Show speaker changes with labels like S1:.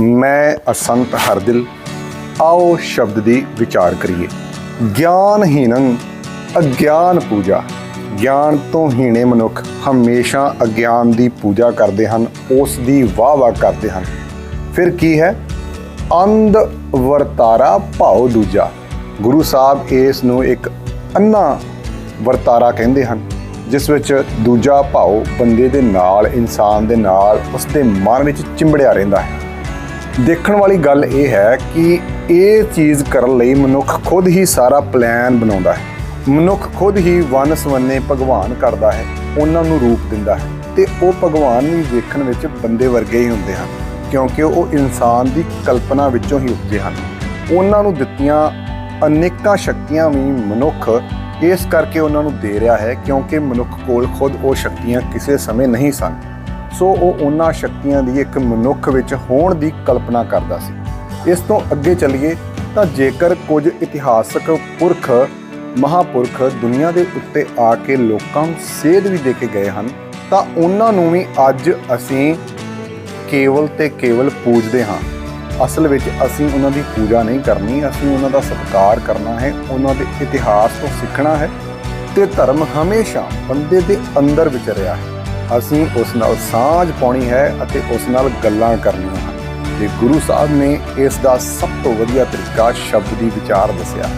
S1: ਮੈਂ ਅਸੰਤ ਹਰਦਿਲ, ਆਓ ਸ਼ਬਦ ਦੀ ਵਿਚਾਰ ਕਰੀਏ। ਗਿਆਨਹੀਨੰ ਅਗਿਆਨ ਪੂਜਾ। ਗਿਆਨ ਤੋਂ ਹੀਣੇ ਮਨੁੱਖ ਹਮੇਸ਼ਾ ਅਗਿਆਨ ਦੀ ਪੂਜਾ ਕਰਦੇ ਹਨ, ਉਸ ਦੀ ਵਾਹ ਵਾਹ ਕਰਦੇ ਹਨ। ਫਿਰ ਕੀ ਹੈ? ਅੰਧ ਵਰਤਾਰਾ ਭਾਉ ਦੂਜਾ। ਗੁਰੂ ਸਾਹਿਬ ਇਸ ਨੂੰ ਇੱਕ ਅੰਨਾ ਵਰਤਾਰਾ ਕਹਿੰਦੇ ਹਨ, ਜਿਸ ਵਿੱਚ ਦੂਜਾ ਭਾਉ ਬੰਦੇ ਦੇ ਨਾਲ, ਇਨਸਾਨ ਦੇ ਨਾਲ ਉਸ ਦੇ ਮਨ ਵਿੱਚ ਚਿੰਬੜਿਆ ਰਹਿੰਦਾ ਹੈ। ਦੇਖਣ ਵਾਲੀ ਗੱਲ ਇਹ ਹੈ ਕਿ ਇਹ ਚੀਜ਼ ਕਰਨ ਲਈ ਮਨੁੱਖ ਖੁਦ ਹੀ ਸਾਰਾ ਪਲਾਨ ਬਣਾਉਂਦਾ ਹੈ। ਮਨੁੱਖ ਖੁਦ ਹੀ ਵਨ ਸਵੰਨੇ ਭਗਵਾਨ ਕਰਦਾ ਹੈ, ਉਹਨਾਂ ਨੂੰ ਰੂਪ ਦਿੰਦਾ ਹੈ ਤੇ ਉਹ ਭਗਵਾਨ ਵੀ ਵੇਖਣ ਵਿੱਚ ਬੰਦੇ ਵਰਗੇ ਹੀ ਹੁੰਦੇ ਹਨ, ਕਿਉਂਕਿ ਉਹ ਇਨਸਾਨ ਦੀ ਕਲਪਨਾ ਵਿੱਚੋਂ ਹੀ ਉੱਠਦੇ ਹਨ। ਉਹਨਾਂ ਨੂੰ ਦਿੱਤੀਆਂ ਅਨੇਕਾਂ ਸ਼ਕਤੀਆਂ ਵੀ ਮਨੁੱਖ ਇਸ ਕਰਕੇ ਉਹਨਾਂ ਨੂੰ ਦੇ ਰਿਹਾ ਹੈ ਕਿਉਂਕਿ ਮਨੁੱਖ ਕੋਲ ਖੁਦ ਉਹ ਸ਼ਕਤੀਆਂ ਕਿਸੇ ਸਮੇਂ ਨਹੀਂ ਸਨ। ਸੋ ਉਹ ਉਹਨਾਂ ਸ਼ਕਤੀਆਂ ਦੀ ਇੱਕ ਮਨੁੱਖ ਵਿੱਚ ਹੋਣ ਦੀ ਕਲਪਨਾ ਕਰਦਾ ਸੀ। ਇਸ ਤੋਂ ਅੱਗੇ ਚੱਲੀਏ ਤਾਂ ਜੇਕਰ ਕੁਝ ਇਤਿਹਾਸਕ ਪੁਰਖ, ਮਹਾਪੁਰਖ ਦੁਨੀਆ ਦੇ ਉੱਤੇ ਆ ਕੇ ਲੋਕਾਂ ਨੂੰ ਸੇਧ ਵੀ ਦੇ ਕੇ ਗਏ ਹਨ, ਤਾਂ ਉਹਨਾਂ ਨੂੰ ਵੀ ਅੱਜ ਅਸੀਂ ਕੇਵਲ ਤੇ ਕੇਵਲ ਪੂਜਦੇ ਹਾਂ। ਅਸਲ ਵਿੱਚ ਅਸੀਂ ਉਹਨਾਂ ਦੀ ਪੂਜਾ ਨਹੀਂ ਕਰਨੀ, ਅਸੀਂ ਉਹਨਾਂ ਦਾ ਸਤਿਕਾਰ ਕਰਨਾ ਹੈ, ਉਹਨਾਂ ਦੇ ਇਤਿਹਾਸ ਤੋਂ ਸਿੱਖਣਾ ਹੈ ਤੇ ਧਰਮ ਹਮੇਸ਼ਾ ਬੰਦੇ ਦੇ ਅੰਦਰ ਵਿਚਰਿਆ ਹੈ। ਅਸੀਂ ਉਸ ਨਾਲ ਸਾਂਝ ਪਾਉਣੀ ਹੈ ਅਤੇ ਉਸ ਨਾਲ ਗੱਲਾਂ ਕਰਨੀਆਂ ਹਨ। ਤੇ ਗੁਰੂ ਸਾਹਿਬ ਨੇ ਇਸ ਦਾ ਸਭ ਤੋਂ ਵਧੀਆ ਤਰੀਕਾ ਸ਼ਬਦ ਦੀ ਵਿਚਾਰ ਦੱਸਿਆ।